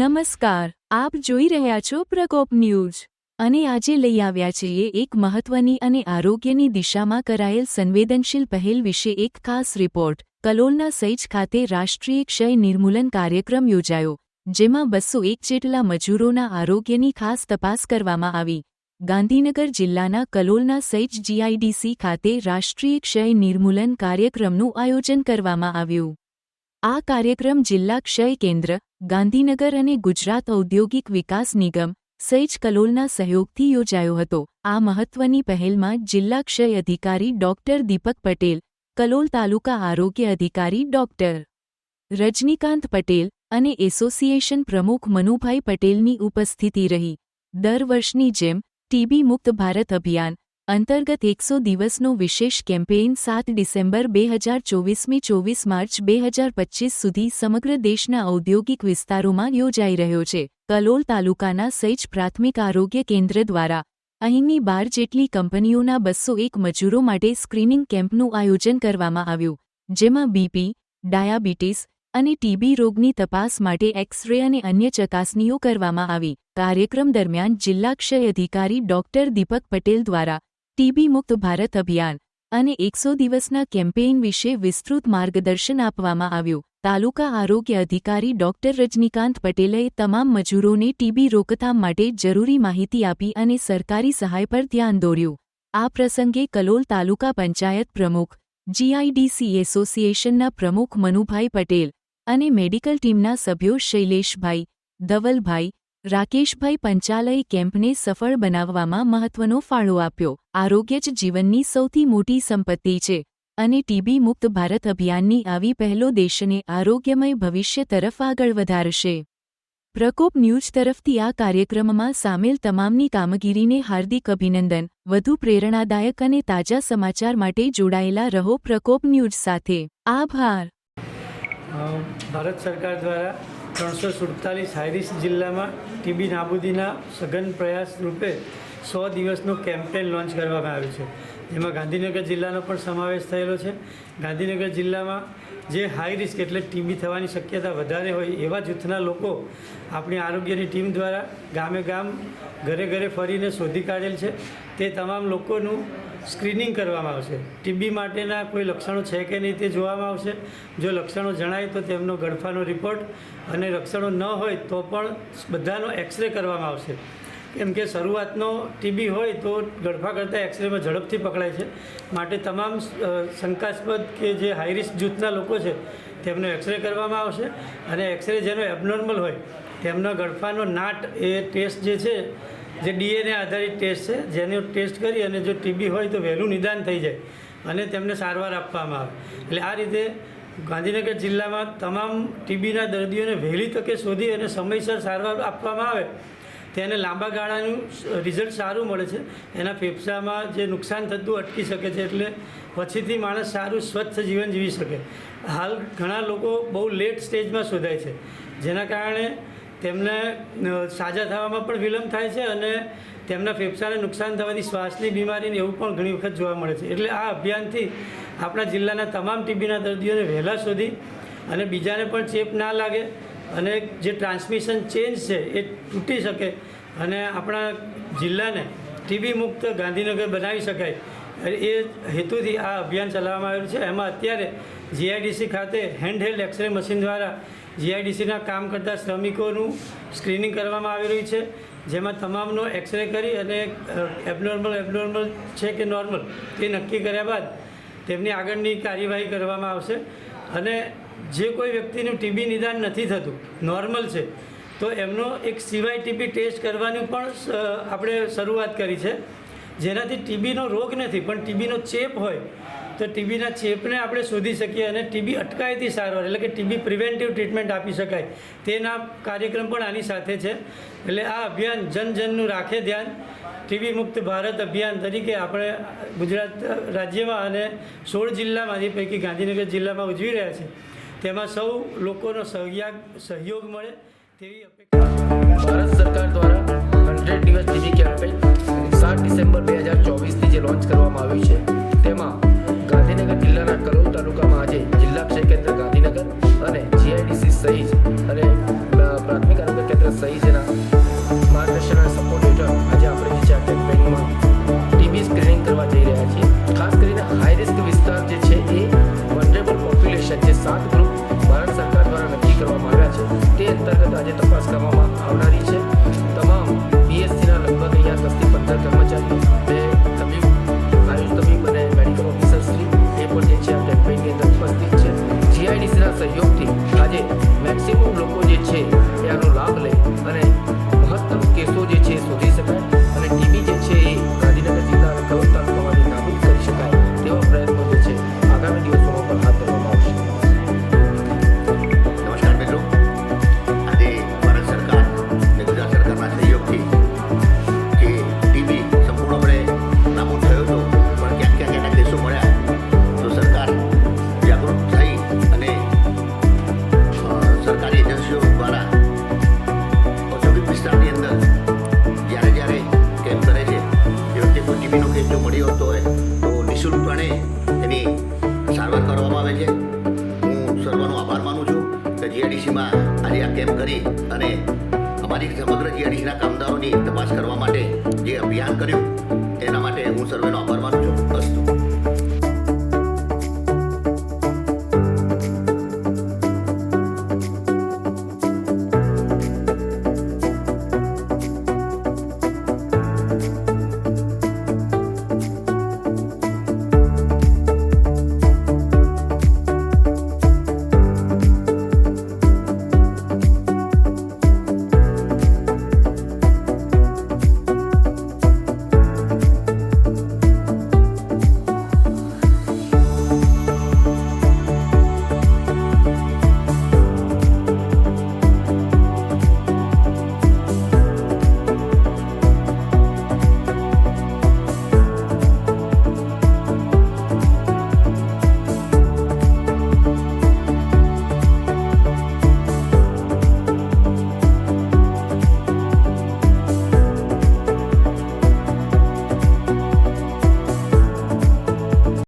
નમસ્કાર. આપ જોઈ રહ્યા છો પ્રકોપ ન્યૂઝ. અને આજે લઈ આવ્યા છીએ એક મહત્વની અને આરોગ્યની દિશામાં કરાયેલ સંવેદનશીલ પહેલ વિશે એક ખાસ રિપોર્ટ. કલોલના સૈજ ખાતે રાષ્ટ્રીય ક્ષય નિર્મૂલન કાર્યક્રમ યોજાયો, જેમાં બસો એક જેટલા મજૂરોના આરોગ્યની ખાસ તપાસ કરવામાં આવી. ગાંધીનગર જિલ્લાના કલોલના સૈજ જીઆઈડીસી ખાતે રાષ્ટ્રીય ક્ષય નિર્મૂલન કાર્યક્રમનું આયોજન કરવામાં આવ્યું. આ કાર્યક્રમ જિલ્લા ક્ષય કેન્દ્ર ગાંધીનગર અને ગુજરાત ઔદ્યોગિક વિકાસ નિગમ, સૈજ કલોલના સહયોગથી યોજાયો હતો. આ મહત્વની પહેલમાં જિલ્લા ક્ષય અધિકારી ડોક્ટર દીપક પટેલ, કલોલ તાલુકા આરોગ્ય અધિકારી ડોક્ટર રજનીકાંત પટેલ અને એસોસિએશન પ્રમુખ મનુભાઈ પટેલની ઉપસ્થિતિ રહી. દર વર્ષની જેમ, ટીબી મુક્ત ભારત અભિયાન અંતર્ગત એકસો દિવસનો વિશેષ કેમ્પેઇન સાત ડિસેમ્બર બે હજાર ચોવીસમી ચોવીસ માર્ચ બે હજાર પચ્ચીસ સુધી સમગ્ર દેશના ઔદ્યોગિક વિસ્તારોમાં યોજાઈ રહ્યો છે. કલોલ તાલુકાના સૈજ પ્રાથમિક આરોગ્ય કેન્દ્ર દ્વારા અહીંની બાર જેટલી કંપનીઓના બસો એક મજૂરો માટે સ્ક્રીનિંગ કેમ્પનું આયોજન કરવામાં આવ્યું, જેમાં બીપી, ડાયાબિટીસ અને ટીબી રોગની તપાસ માટે એક્સ રે અને અન્ય ચકાસણીઓ કરવામાં આવી. કાર્યક્રમ દરમિયાન જિલ્લા ક્ષય અધિકારી ડોક્ટર દીપક પટેલ દ્વારા ટીબી મુક્ત ભારત અભિયાન અને એકસો દિવસના કેમ્પેઇન વિશે વિસ્તૃત માર્ગદર્શન આપવામાં આવ્યું. તાલુકા આરોગ્ય અધિકારી ડોક્ટર રજનીકાંત પટેલે તમામ મજૂરોને ટીબી રોકથામ માટે જરૂરી માહિતી આપી અને સરકારી સહાય પર ધ્યાન દોર્યું. આ પ્રસંગે કલોલ તાલુકા પંચાયત પ્રમુખ, જીઆઈડીસી એસોસિએશનના પ્રમુખ મનુભાઈ પટેલ અને મેડિકલ ટીમના સભ્યો શૈલેષભાઈ, ધવલભાઈ રાકેશભાઈ પંચાલય કેમ્પને સફળ બનાવવામાં મહત્વનો ફાળો આપ્યો. આરોગ્ય જ જીવનની સૌથી મોટી સંપત્તિ છે અને ટીબી મુક્ત ભારત અભિયાનની આવી પહેલો દેશને આરોગ્યમય ભવિષ્ય તરફ આગળ વધારશે. પ્રકોપ ન્યૂઝ તરફથી આ કાર્યક્રમમાં સામેલ તમામની કામગીરીને હાર્દિક અભિનંદન. વધુ પ્રેરણાદાયક અને તાજા સમાચાર માટે જોડાયેલા રહો પ્રકોપ ન્યૂઝ સાથે. આભાર. ભારત સરકાર દ્વારા ત્રણસો સુડતાલીસ હાઇરિસ્ક જિલ્લામાં ટીબી નાબૂદીના સઘન પ્રયાસ રૂપે સો દિવસનું કેમ્પેન લોન્ચ કરવામાં આવ્યું છે. જેમાં ગાંધીનગર જિલ્લાનો પણ સમાવેશ થયેલો છે. ગાંધીનગર જિલ્લામાં જે હાઈ રિસ્ક એટલે ટીબી થવાની શક્યતા વધારે હોય એવા જૂથના લોકો આપણી આરોગ્યની ટીમ દ્વારા ગામે ગામ ઘરે ઘરે ફરીને શોધી કાઢેલ છે. તે તમામ લોકોનું સ્ક્રીનિંગ કરવામાં આવશે. ટીબી માટેના કોઈ લક્ષણો છે કે નહીં તે જોવામાં આવશે. જો લક્ષણો જણાય તો તેમનો ગળફાનો રિપોર્ટ અને લક્ષણો ન હોય તો પણ બધાનો એક્સરે કરવામાં આવશે. કેમ કે શરૂઆતનો ટીબી હોય તો ગળફા કરતાં એક્સરેમાં ઝડપથી પકડાય છે. માટે તમામ શંકાસ્પદ કે જે હાઈરિસ્ક જૂથના લોકો છે, તેમનો એક્સરે કરવામાં આવશે. અને એક્સરે જેનો એબનોર્મલ હોય, તેમનો ગળફાનો નાટ એ ટેસ્ટ જે છે જે ડીએનએ આધારિત ટેસ્ટ છે, જેનો ટેસ્ટ કરી અને જો ટીબી હોય તો વહેલું નિદાન થઈ જાય અને તેમને સારવાર આપવામાં આવે. એટલે આ રીતે ગાંધીનગર જિલ્લામાં તમામ ટીબીના દર્દીઓને વહેલી તકે શોધી અને સમયસર સારવાર આપવામાં આવે, તેને લાંબા ગાળાનું રિઝલ્ટ સારું મળે છે. એના ફેફસામાં જે નુકસાન થતું અટકી શકે છે એટલે પછીથી માણસ સારું સ્વચ્છ જીવન જીવી શકે. હાલ ઘણા લોકો બહુ લેટ સ્ટેજમાં શોધાય છે. જેના કારણે તેમને સાજા થવામાં પણ વિલંબ થાય છે અને તેમના ફેફસાને નુકસાન થવાથી શ્વાસની બીમારીને એવું પણ ઘણી વખત જોવા મળે છે. એટલે આ અભિયાનથી આપણા જિલ્લાના તમામ ટીબીના દર્દીઓને વહેલા શોધી અને બીજાને પણ ચેપ ના લાગે અને જે ટ્રાન્સમિશન ચેન્જ છે એ તૂટી શકે અને આપણા જિલ્લાને ટીબી મુક્ત ગાંધીનગર બનાવી શકાય. એ હેતુથી આ અભિયાન ચલાવવામાં આવ્યું છે. એમાં અત્યારે જીઆઈડીસી ખાતે હેન્ડહેલ્ડ એક્સરે મશીન દ્વારા જીઆઈડીસીના કામ કરતા શ્રમિકોનું સ્ક્રીનિંગ કરવામાં આવી રહ્યું છે, જેમાં તમામનો એક્સરે કરી અને એબનોર્મલ એબનોર્મલ છે કે નોર્મલ તે નક્કી કર્યા બાદ તેમની આગળની કાર્યવાહી કરવામાં આવશે. અને જે કોઈ વ્યક્તિનું ટીબી નિદાન નથી થતું નોર્મલ છે, તો એમનો એક સિવાય ટીબી ટેસ્ટ કરવાની પણ આપણે શરૂઆત કરી છે. જેનાથી ટીબીનો રોગ નથી, પણ ટીબીનો ચેપ હોય તો ટીબીના ચેપને આપણે શોધી શકીએ અને ટીબી અટકાયતી સારવાર, એટલે કે ટીબી પ્રિવેન્ટિવ ટ્રીટમેન્ટ આપી શકાય. તેના કાર્યક્રમ પણ આની સાથે છે. એટલે આ અભિયાન જન જનનું રાખે ધ્યાન. ટીબી મુક્ત ભારત અભિયાન તરીકે આપણે ગુજરાત રાજ્યમાં અને સોળ જિલ્લામાં જે પૈકી ગાંધીનગર જિલ્લામાં ઉજવી રહ્યા છે. તેમાં સૌ લોકોનો સહયોગ સહયોગ મળે તેવી અપેક્ષા ભારત સરકાર દ્વારા હંડ્રેડ દિવસ કેમ્પ કરી અને અમારી સમગ્ર જીઆઈડીસીના કામદારોની તપાસ કરવા માટે જે અભિયાન કર્યું, તેના માટે હું સર્વેનો